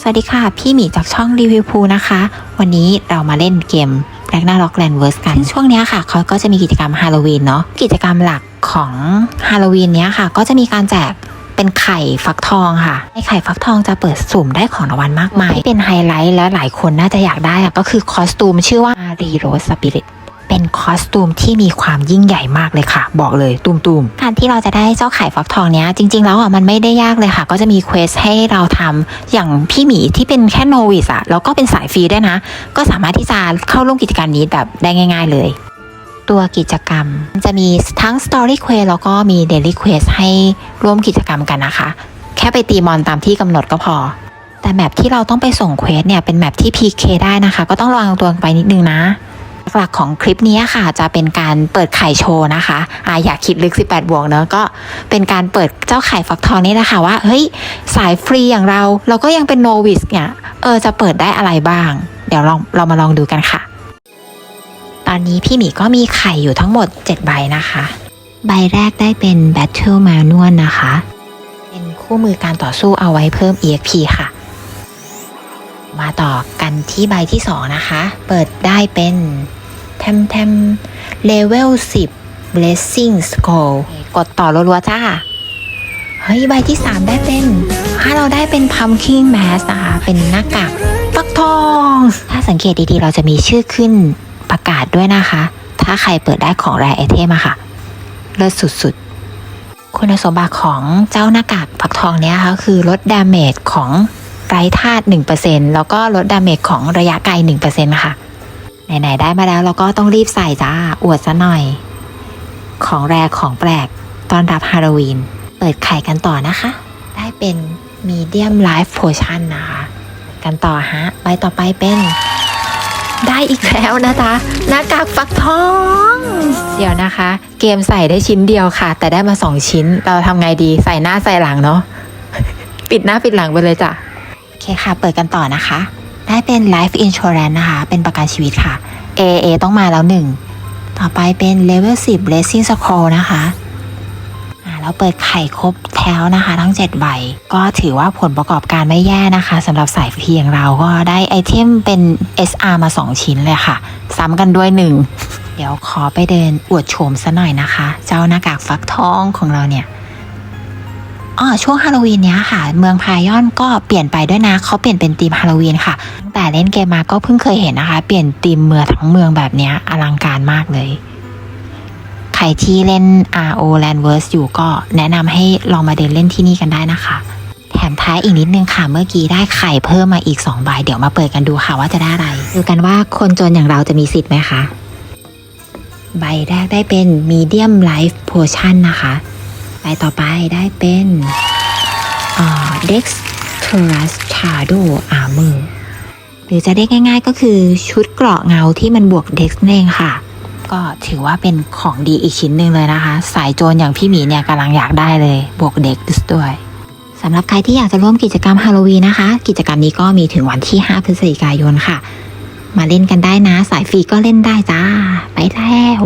สวัสดีค่ะ พี่หมีจากช่องรีวิวพูนะคะ วันนี้เรามาเล่นเกม b l a c k n a r o c k Land v e r s e กันซึ่งช่วงเนี้ยค่ะ เขาก็จะมีกิจกรรมฮาโลวีนเนาะกิจกรรมหลักของฮาโลวีนเนี้ยค่ะ ก็จะมีการแจกเป็นไข่ฟักทองค่ะในไข่ฟักทองจะเปิดสุ่มได้ของรางวัลมากมายที่เป็นไฮไลท์แล้วหลายคนน่าจะอยากได้อะก็คือคอสตูมชื่อว่ารีโรสปิริต เป็นคอสตูมที่มีความยิ่งใหญ่มากเลยค่ะ บอกเลยตูมตูมๆการที่เราจะได้เจ้าไข่ฟักทองเนี้ยจริง ๆ แล้วอะมันไม่ได้ยากเลยค่ะ ก็จะมีเควสให้เราทำอย่างพี่หมีที่เป็นแค่โนวิสอะแล้วก็เป็นสายฟรีด้วยนะ ก็สามารถที่จะเข้าร่วมกิจกรรมนี้แบบได้ง่าย ๆ เลยตัวกิจกรรมจะมีทั้ง Story Quest แล้วก็มี Daily Quest ให้ร่วมกิจกรรมกันนะคะ แค่ไปตีมอนตามที่กำหนดก็พอ แต่แมปที่เราต้องไปส่งเควสเนี่ย เป็นแมปที่ PK ได้นะคะ ก็ต้องระวังตัวไปนิดนึงนะ หลักๆของคลิปนี้ค่ะ จะเป็นการเปิดไข่โชว์นะคะอ่าอยากคิดลึก 18 บวกเนอะก็เป็นการเปิดเจ้าไข่ฟักทองนี่นะคะ ว่าเฮ้ยสายฟรีอย่างเรา เราก็ยังเป็นโนวิสเนี่ยเออจะเปิดได้อะไรบ้าง เดี๋ยวลองเรามาลองดูกันค่ะ ตอนนี้พี่หมีก็มีไข่อยู่ทั้งหมด 7 ใบนะคะ ใบแรกได้เป็น Battle Manual นะคะ เป็นคู่มือการต่อสู้เอาไว้เพิ่ม EXP ค่ะมาต่อกันที่ใบที่ 2 นะคะ เปิดได้เป็น ทมแทมเลเวล10 Blessing Scroll กดต่อรัวๆจ้า เฮ้ย ใบที่ 3 ได้เป็น ถ้าเราได้เป็น Pumpkin Mask นะคะ เป็นหน้ากากฟักทอง ถ้าสังเกตดีๆ เราจะมีชื่อขึ้นประกาศด้วยนะคะ ถ้าใครเปิดได้ของแรไอเทมอะค่ะ เลิศสุดๆ คุณสมบัติของเจ้าหน้ากากฟักทองเนี้ยค่ะคือลดดาเมจของไร้ธาตุ1%แล้วก็ลดดาเมจของระยะไกล1%ค่ะ ไหนๆได้มาแล้วเราก็ต้องรีบใส่จ้า อวดซะหน่อย ของแรของแปลกตอนรับฮาโลวีน เปิดไข่กันต่อนะคะ ได้เป็นมีเดียมไลฟ์โพชั่นนะคะ กันต่อฮะ ใบต่อไปเป็น ได้อีกแล้วนะจ๊ะหน้ากากฟักทอง เดี๋ยวนะคะ เกมใส่ได้ชิ้นเดียวค่ะ แต่ได้มาสองชิ้น เราทำไงดีใส่หน้าใส่หลังเนาะปิดหน้าปิดหลังไปเลยจ้ะโอเคค่ะ เปิดกันต่อนะคะ ได้เป็น Life Insurance นะคะ เป็นประกันชีวิตค่ะ AA ต้องมาแล้วหนึ่ง ต่อไปเป็น Level 10 Blessing Scroll นะคะอ่าเราเปิดไข่ครบแถวนะคะ ทั้ง 7 ใบ ก็ถือว่าผลประกอบการไม่แย่นะคะสำหรับสายฟรียงเราก็ได้ไอเทมเป็น SR มา 2 ชิ้นเลยค่ะ ซ้ำกันด้วยหนึ่งเดี๋ยวขอไปเดินอวดโฉมซะหน่อยนะคะ เจ้าหน้ากากฟักทองของเราเนี่ย อ๋อช่วงฮาโลวีนเนี้ยค่ะ เมืองพายอนก็เปลี่ยนไปด้วยนะเขาเปลี่ยนเป็นธีมฮาโลวีนค่ะตั้งแต่เล่นเกมมาก็เพิ่งเคยเห็นนะคะ เปลี่ยนธีมเมืองทั้งเมืองแบบเนี้ยอลังการมากเลย ใครที่เล่น RO Landverse อยู่ก็แนะนำให้ลองมาเดินเล่นที่นี่กันได้นะคะ แถมท้ายอีกนิดนึงค่ะ เมื่อกี้ได้ไข่เพิ่มมาอีก2ใบเดี๋ยวมาเปิดกันดูค่ะว่าจะได้อะไรดูกันว่าคนจนอย่างเราจะมีสิทธิ์ไหมคะใบแรกได้เป็น Medium Life Potion นะคะ ใบต่อไปได้เป็นอ่า Dexterous Shadow Armor หรือจะเรียกง่าย ๆ ก็คือชุดเกราะเงาที่มันบวก Dex นั่นเองค่ะ ก็ถือว่าเป็นของดีอีกชิ้นหนึ่งเลยนะคะ สายโจรอย่างพี่หมีเนี่ยกำลังอยากได้เลย บวก Dex ด้วยสำหรับใครที่อยากจะร่วมกิจกรรมฮาโลวีนนะคะ กิจกรรมนี้ก็มีถึงวันที่ 5 พฤศจิกายนค่ะ มาเล่นกันได้นะ สายฟรีก็เล่นได้จ้า ไปแล้ว